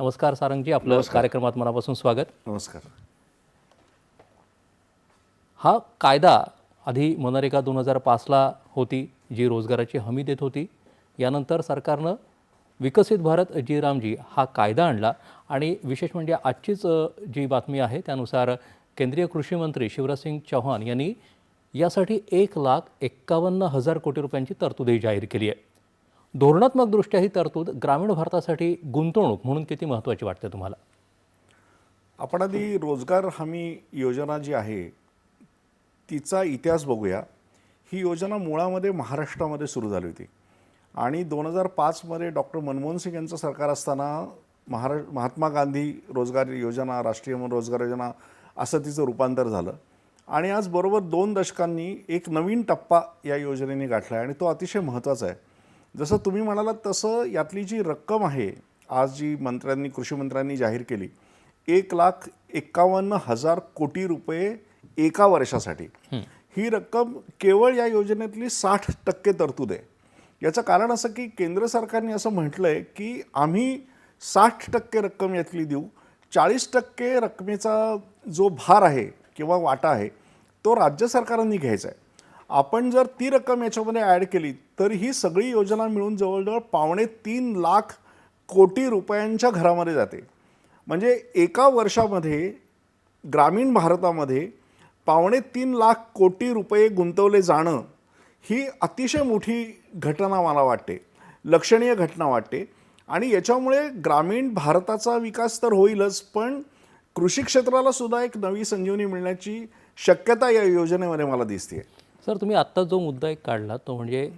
नमस्कार सारंगजी आपलं कार्यक्रमात मनापासून स्वागत. नमस्कार. हा कायदा आधी मनरेगा दोन हजार पाचला होती जी रोजगाराची हमी देत होती. यानंतर सरकारनं विकसित भारत जी रामजी हा कायदा आणला आणि विशेष म्हणजे आजचीच जी बातमी आहे त्यानुसार केंद्रीय कृषी मंत्री शिवराजसिंग चौहान यांनी यासाठी एक लाख एक्कावन्न हजार कोटी रुपयांची तरतूदही जाहीर केली आहे. धोरणात्मकदृष्ट्या ही तरतूद ग्रामीण भारतासाठी गुंतवणूक म्हणून किती महत्त्वाची वाटते तुम्हाला? आपण आधी रोजगार हमी योजना जी आहे तिचा इतिहास बघूया. ही योजना मुळामध्ये महाराष्ट्रामध्ये सुरू झाली होती. आणि दोन हजार पाचमध्ये डॉक्टर मनमोहन सिंग यांचं सरकार असताना महारा महात्मा गांधी रोजगार योजना राष्ट्रीय रोजगार योजना असं तिचं रूपांतर झालं. आणि आज बरोबर दोन दशकांनी एक नवीन टप्पा या योजनेने गाठला आहे आणि तो अतिशय महत्त्वाचा आहे. जसं तुम्ही म्हणालात तसं यातली जी रक्कम आहे आज जी मंत्र्यांनी कृषी मंत्र्यांनी जाहीर केली एक लाख एक्कावन्न हजार कोटी रुपये एका वर्षासाठी. ही रक्कम केवळ या योजनेतली साठ टक्के तरतूद आहे. याचं कारण असं की केंद्र सरकारने असं म्हटलं आहे की आम्ही साठ टक्के रक्कम यातली देऊ चाळीस टक्के रकमेचा जो भार आहे किंवा वाटा आहे तो राज्य सरकारांनी घ्यायचा आहे. आपण जर ती रक्कम याच्यामध्ये ॲड केली तर ही सगळी योजना मिळून जवळजवळ पावणे तीन लाख कोटी रुपयांच्या घरामध्ये जाते. म्हणजे एका वर्षामध्ये ग्रामीण भारतामध्ये पावणे तीन लाख कोटी रुपये गुंतवले जाणं ही अतिशय मोठी घटना मला वाटते. लक्षणीय घटना वाटते. आणि याच्यामुळे ग्रामीण भारताचा विकास तर होईलच पण कृषी क्षेत्राला सुद्धा एक नवी संजीवनी मिळण्याची शक्यता या योजनेमध्ये मला दिसते सर तुम्ही आत्ता जो मुद्दा एक काढला तो म्हणजे